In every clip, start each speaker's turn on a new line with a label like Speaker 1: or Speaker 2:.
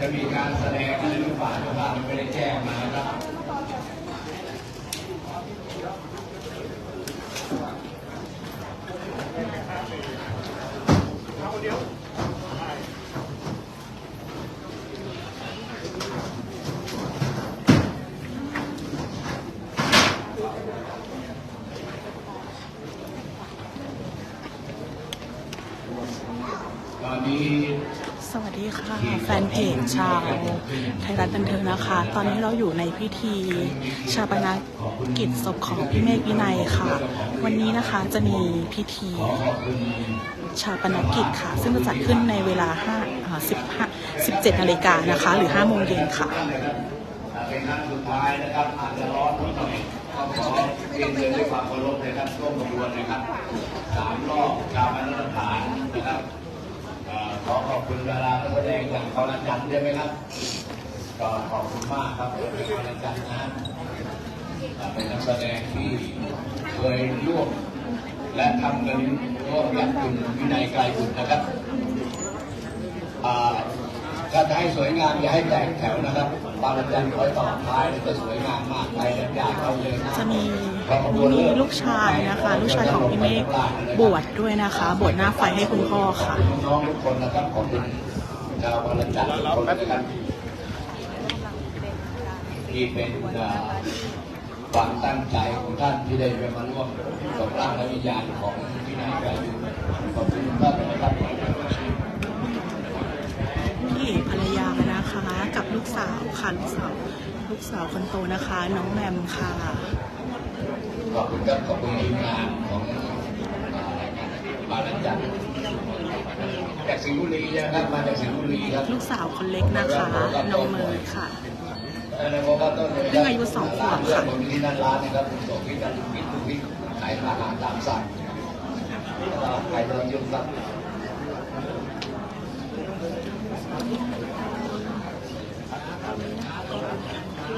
Speaker 1: จะมีการแสดงอะไรหรือเปล่าเจ้าภาพไม่ได้แจ้งมาครับตอนนี้
Speaker 2: สวัสดีค่ะ แฟนเพจชาวไทยรัฐบันเทิงนะคะ ตอนนี้เราอยู่ในพิธีชาปนกิจศพของพี่เมฆวินัยค่ะ วันนี้นะคะจะมีพิธีชาปนกิจค่ะ ซึ่งจะจัดขึ้นในเวลา5อ่า15 17นาฬิกานะคะ หรือ5โมงเย็นค่ะ
Speaker 1: เป็นครั้งสุดท้ายนะครับอาจจะร้อนนิดหน่อยก็ขอเรียนเชิญด้วยความเคารพนะครับร่วมขบวนนะครับสามรอบชาวบรรณฐานนะครับ ขอขอบคุณดารานักแสดงอย่างกรจันทร์ใช่ไหมครับก็ขอบคุณมากครับเป็นกรจันทร์นะเป็นนักแสดงที่เคยร่วมและทำกันร่วมกับคุณวินัยไกลบุตรนะครับ ถ้าจะให้สวยงามอย่าให้แตกแถวนะครับบางอาจารย์คอยต่อท้ายแล้วจะสวยงามมากไปแล้วอยากเอาเลยนะ
Speaker 2: จะมีมีลูกชายนะคะ ลูกชายของพี่เมฆบวชด้วยนะคะ บวชหน้าไฟให้คุณพ่อค่ะ
Speaker 1: น้องๆทุกคนนะครับขอบคุณชาวบางอาจารย์ทุกคนนะครับที่เป็นอ่าความตั้งใจของท่านที่ได้มาร่วมกับร่างและวิญญาณของพี่นายไกรยุทธขอบคุณท่านนะครับ
Speaker 2: พี่เอกภรรยานะคะ กับลูกสาวค่ะลูกสาวลู กสาวคนโตนะคะ น้องแมมค่ะ
Speaker 1: ขอบคุณครับขอบคุณทีมงานของบาลันจันทร์จากสิงห์บุรีนะครับมาจากสิงห์บุรีครับ
Speaker 2: ลูกสาวคนเล็กนะคะ น้องเมย์ค่ะ
Speaker 1: เพิ่
Speaker 2: งอายุสองขวบค่ะ
Speaker 1: ที่นั่นร้านนะครับส่งที่นั่นพิษทุกพิษขายอาหารตามสั่งตลาดไทยเริ่มยุ่งครับ
Speaker 2: ก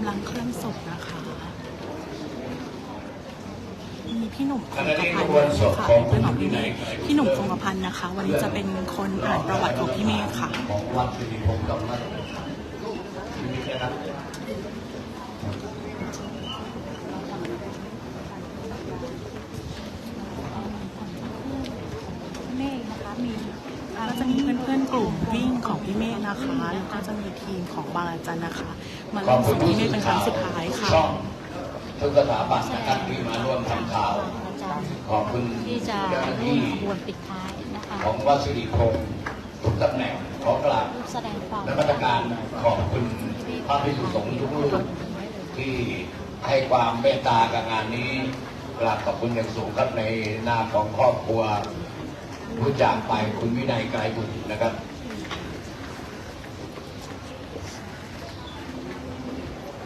Speaker 2: ำลังเคลื่อนศพนะคะ มีพี่หนุ่มคงกระพันธ์ค่ะเพื่อนของพี่เมฆพี่หนุ่มคงกระพันธ์นะคะ วันนี้จะเป็นคนอ่านประวัติของพี่เมฆค่ะ
Speaker 1: ของวัดสิริพงศ์กำนันนี่นะครับ
Speaker 3: เมฆนะคะมี
Speaker 2: ก็ จะมีเพื่อนๆกลุ่มวิ่งของพี่เมฆนะคะแล้วก็จะมีทีมของบางอาจันนะคะ มา
Speaker 1: ขอ
Speaker 2: เล่
Speaker 1: บ
Speaker 2: น
Speaker 1: คุ
Speaker 2: ส่
Speaker 1: ณ
Speaker 2: ง
Speaker 1: ผู้
Speaker 2: พี่เม
Speaker 1: สื่
Speaker 2: ฆ
Speaker 1: อ
Speaker 2: เป็นครั้
Speaker 1: ข่างว
Speaker 2: สุดท้ายค่ะ
Speaker 1: ช่องทุกสถาบันนะครับที่มาร่วมทำข่าว
Speaker 3: อาจารย์
Speaker 1: ขอบคุณ
Speaker 3: ที่จะ
Speaker 1: เจ้าหน้า
Speaker 3: ร่ว
Speaker 1: ที่
Speaker 3: มขบวนปิดท้ายนะคะ
Speaker 1: ของวัดสิริพงศ์ทุกตำแหน่งขอกราบ
Speaker 3: แสดงความ
Speaker 1: และมาตรการขอบคุณพระภิกษุสงฆ์ทุกรูปที่ให้ความเมตตากับงานนี้กราบขอบคุณอย่างสูงครับในนามของครอบครัว ผู้จากไปคุณวินัยไกรบุตรนะครับ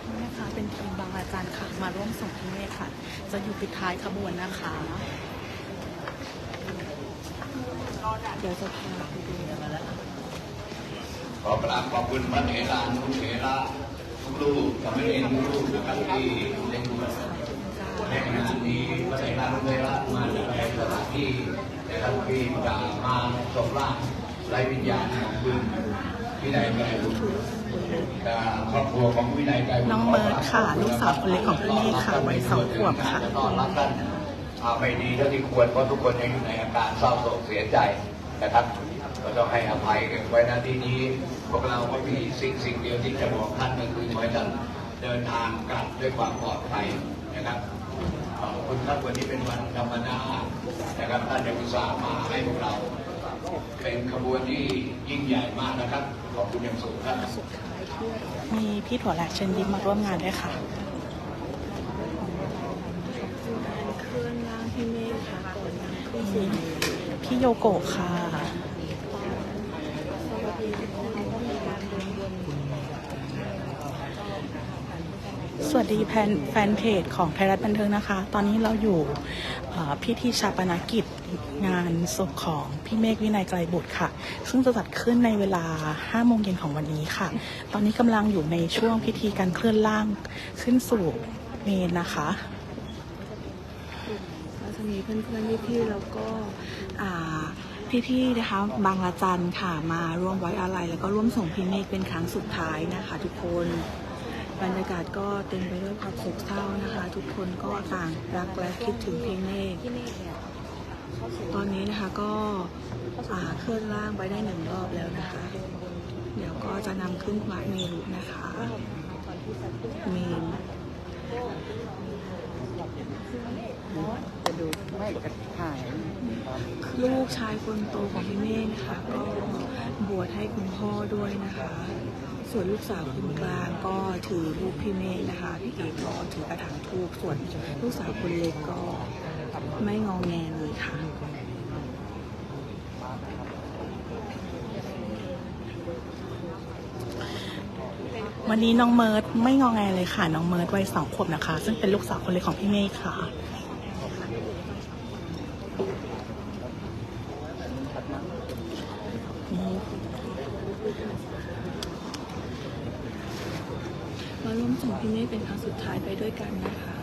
Speaker 2: นี่นะคะเป็นทีมบางอาจารย์ค่ะ มาร่วมส่งพี่เมฆค่ะ จะอยู่ปิดท้ายขบวนนะคะ เดี๋ยวจะพาไปดู
Speaker 1: ขอกราบขอบคุณพระเถรานุเถระทุกลูกสามเณรทุกลูกนะครับที่ได้ดูในงานนี้พระเถรานุเถระมาจากในสถานที่ นะครับที่จะมาส่งร่างไร้วิญญาณของคุณวินัยไกรบุตรและครอบครัวของวินัยไกรบุตร
Speaker 2: น้องเมิร์ดค่ะ ลูกสาวคนเล็กของพี่เมฆค่ะวัยสองขวบค่ะ
Speaker 1: จะต้อนรับท่านเอาไปดีเท่าที่ควรเพราะทุกคนยังอยู่ในอาการเศร้าโศกเสียใจนะครับก็ต้องให้อภัยกันไว้นะที่นี้พวกเราก็มีสิ่งสิ่งเดียวที่จะบอกท่านก็คือขอให้ท่านเดินทางกลับด้วยความปลอดภัยนะครับ ขอบคุณครับวันนี้เป็นวันธรรมดานะครับท่านได้อุตส่าห์มาให้พวกเรา เป็นขบวนที่ยิ่งใหญ่มากนะครับ ขอบคุณอย่างสูงครับ
Speaker 2: มีพี่ถั่วแหลกเชิญยิ้มมาร่วมงานด้วยค่ะ
Speaker 3: เคลื่อนร่างพี่เมฆค่ะก่อนนะ
Speaker 2: มีพี่โยโกะค่ะ
Speaker 3: สวัสดีนะคะก็มีการเดินวน
Speaker 2: ส วัสดีแฟนแฟนเพจของไทยรัฐบันเทิงนะคะ ตอนนี้เราอยู่พิธีชาปนกิจงานศพของพี่เมฆวินัยไกลบุตรค่ะ ซึ่งจะจัดขึ้นในเวลา 5 โมงเย็นของวันนี้ค่ะ ตอนนี้กำลังอยู่ในช่วงพิธีการเคลื่อนร่างขึ้นสู่เมนนะคะ
Speaker 3: พระจะมีเพื่อนๆพี่ๆแล้วก็อ่พี่ๆนะคะบางละจันค่ะมาร่วมไว้อาลัยแล้วก็ร่วมส่งพี่เมฆเป็นครั้งสุดท้ายนะคะ ทุกคน บรรยากาศก็เต็มไปด้วยความโศกเศร้านะคะ ทุกคนก็ต่างรักและคิดถึงพี่เมฆตอนนี้นะคะก็อ่าเคลื่อนร่างไปได้หนึ่งรอบแล้วนะคะ เดี๋ยวก็จะนำขึ้นวัดเมรุนะคะเมน
Speaker 4: จะดูไม่ถ่าย
Speaker 3: ลูกชายคนโตของพี่เมฆนะคะก็บว ชให้คุณพ่อด้วยนะคะ ส่วนลูกสาวคนกลางก็ถือรูปพี่เมฆนะคะ พี่เอกก็ถือกระถางทูบส่วนลูกสาวคนเล็กก็ไม่งองแงเลยค่ะ
Speaker 2: วันนี้น้องเมิร์ดไม่งอแงเลยค่ะ น้องเมิร์ดวัยสองขวบนะคะ ซึ่งเป็นลูกสาวคนเล็กของพี่เมฆค่ะ
Speaker 3: มาร่วมส่งพี่เมฆเป็นครั้งสุดท้ายไปด้วยกันนะคะ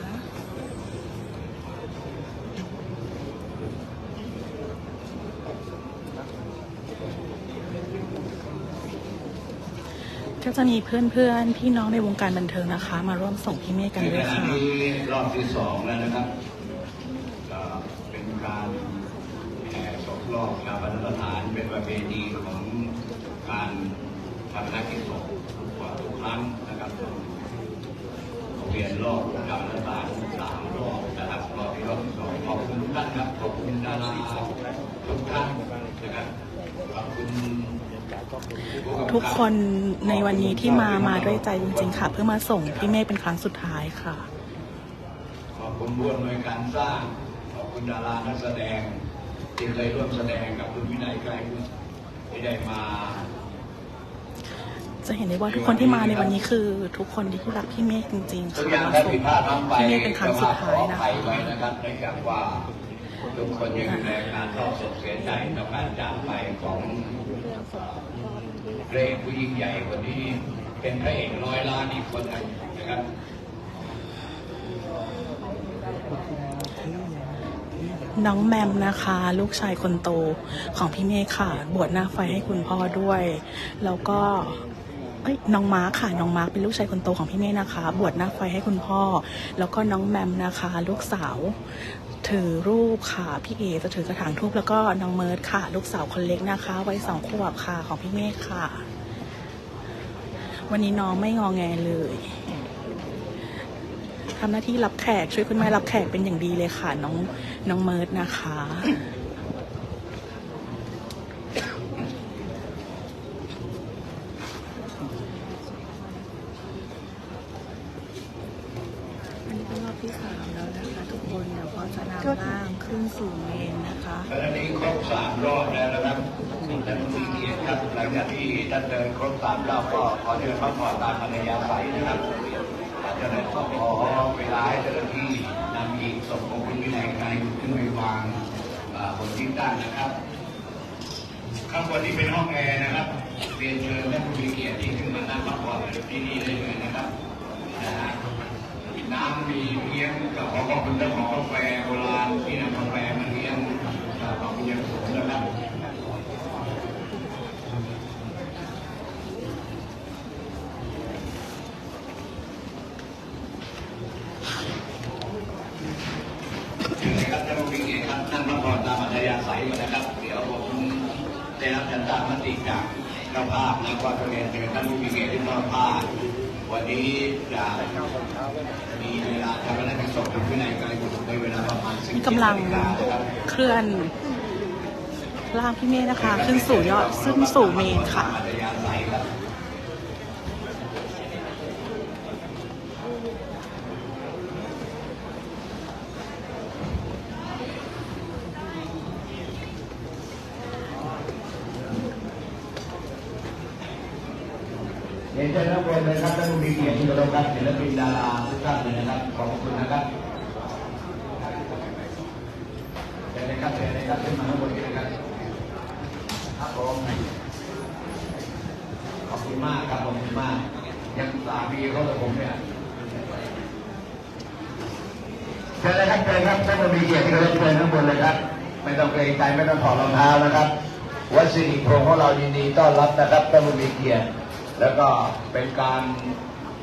Speaker 2: ก็จะมีเพื่อนๆ พี่น้องในวงการบันเทิงนะคะ มาร่วมส่งพี่เมฆกันด้วยค่ะ
Speaker 1: นี้รอบที่สองแล้วนะครับก็เป็นการแห่ศพรอบชาปนสถานเป็นประเพณีของ การชาปนกิจศพทุกกว่าทุกครั้งนะครับเวียนรอบชาปนสถานสามรอบนะครับรอบที่รอบที่สองขอบคุณทุกท่านครับขอบคุณดาราทุกท่านนะครับขอบคุณผู้กำกับ
Speaker 2: ทุกคนในวันนี้ที่มามาด้วยใจจริงๆค่ะ เพื่อมาส่งพี่เมฆเป็นครั้งสุดท้ายค่ะ
Speaker 1: ขอบคุณผู้อำนวยการสร้าง ขอบคุณดารานักแสดงที่เคยร่วมแสดงกับคุณวินัยไกรบุตรที่ได้มา
Speaker 2: จะเห็นได้ว่าทุกคนที่มาในวันนี้คือ ทุกคนที่รักพี่เมฆจริงๆค่ะมาส่ง
Speaker 1: พี่
Speaker 2: เมฆเป็นครั้งสุดท้ายนะคะ
Speaker 1: ทุกคนยังอยู่ในการเศร้าโศกเสียใจต่อการจากไปของเรศผู้ยิ่งใหญ่คนนี้เป็นพระเอกร้อยล้านอีกคนหนึ่งนะครับ
Speaker 2: น้องแมมนะคะ ลูกชายคนโตของพี่เมฆค่ะ บวชหน้าไฟให้คุณพ่อด้วย แล้วก็ เอ้ยน้องมาร์คค่ะ น้องมาร์คเป็นลูกชายคนโตของพี่เมฆนะคะ บวชหน้าไฟให้คุณพ่อ แล้วก็น้องแมมนะคะ ลูกสาว ถือรูปค่ะ พี่เอจะถือกระถางทูบแล้วก็น้องเมิร์ดค่ะ ลูกสาวคนเล็กนะคะวัยสองขวบค่ะของพี่เมฆค่ะ วันนี้น้องไม่งอแงเลยทำหน้าที่รับแขกช่วยคุณแม่รับแขกเป็นอย่างดีเลยค่ะ น้องน้องเมิร์ดนะคะ
Speaker 3: อันนี้เป็นรอบ ที่สามแล้วนะคะทุกคนเดี๋ยวก็จะนำร่างขึ้นสู่เมนนะคะ
Speaker 1: ตอนนี้ครบสามรอบแล้วนะครับท่านผู้มีเกียรติครับหลังจากที่ท่านเดินครบสามรอบก็ขอเดินพักผ่อนตามภรรยาใสยนะครับหลังจากนั้นก็ขอเวลาให้เจ้าหน้าที่นำอีกศพของคุณวินัยไกรขึ้นไปวางอ่าบนที่ตั้งนะครับ ข้างบนนี้เป็นห้องแอร์นะครับเรียนเชิญท่านผู้มีเกียรติที่ขึ้นมานั่งพักผ่อนที่นี่ได้เลยนะครับนะฮะ น้ำมีเลี้ยงกับขอขอบคุณเจ้าของกาแฟโบราณที่นำกาแฟมาเลี้ยงอ่าขอบคุณอย่างสูงนะครับถึงนครับท่านผู้มีเกียรติครับท่านพักผ่อนตามอัธยาศัยก่อนนะครับ เดี๋ยวผมได้รับการตามมติจากเจ้าภาพนะว่าจะเรียนเชิญท่านผู้มีเกียรติที่ทอดผ้า วันนี้จะมีเวลาทำการนักศพคุณวินัยไกรบุตรในเวลาประมาณสิบ
Speaker 2: นี่กำลัง
Speaker 1: ครับ
Speaker 2: เคลื่อนร่างพี่เมฆนะคะ ขึ้นสู่ยอดซึ่งสู่เมนค่ะ
Speaker 1: อัธยาศัยครับ เชิญทุกคนเลยครับท่านผู้มีเกียรติที่เคารพครับศิลปินดาราทุกท่านเลยนะครับขอบคุณนะครับเชิญเลยครับเชิญเลยครับขึ้นมาข้างบนนี้นะครับครับผมขอบคุณมากครับขอบคุณมาก ยังสามีเขากับผมเนี่ยเชิญเลยครับเชิญชิญครับท่านผู้มีเกียรติที่เคารพเชิญข้างบนเลยครับไม่ต้องเกรงใจไม่ต้องถอดรองเท้านะครับวัดสิริพงศ์ของเรายินดีต้อนรับนะครับท่านผู้มีเกียรติ แล้วก็เป็นการ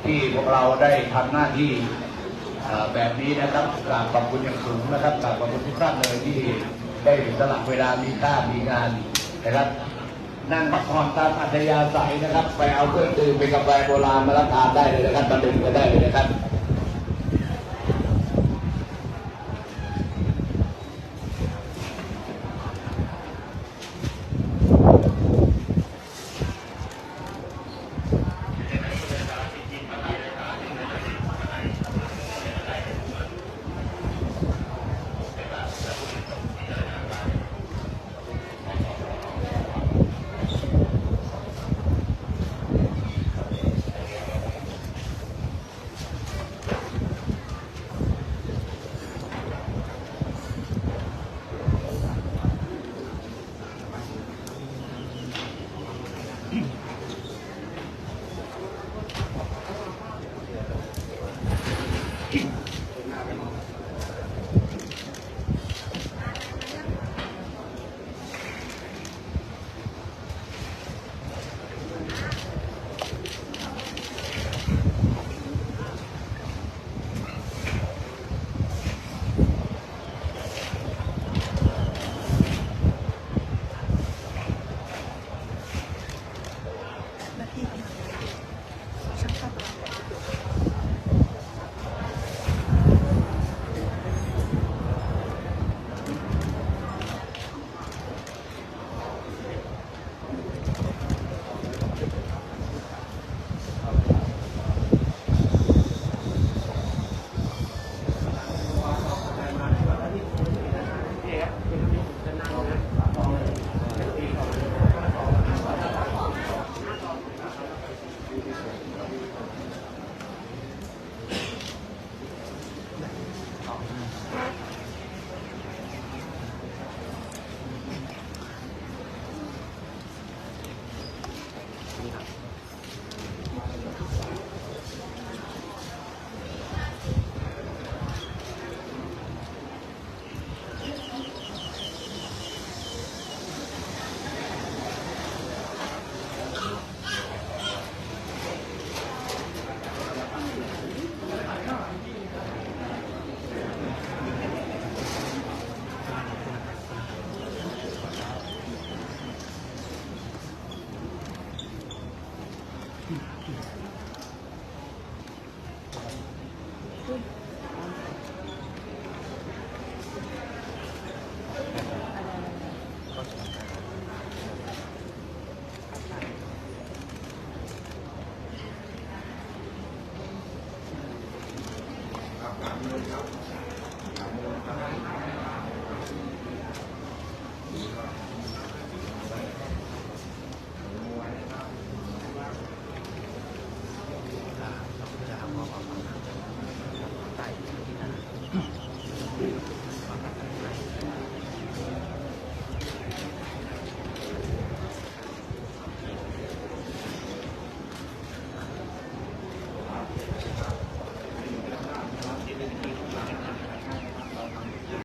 Speaker 1: ที่พวกเราได้ทำหน้าที่แบบนี้นะครับกราบขอบคุณอย่างสูงนะครับกราบขอบคุณทุกท่านเลยที่ได้สละเวลามีค่ามีงานนะครับ นั่งพักผ่อนตามอัธยาศัยนะครับ ไปเอาเครื่องดื่มเป็นกาแฟโบราณมารับทานได้เลยนะครับมาดื่มกันได้เลยนะครับ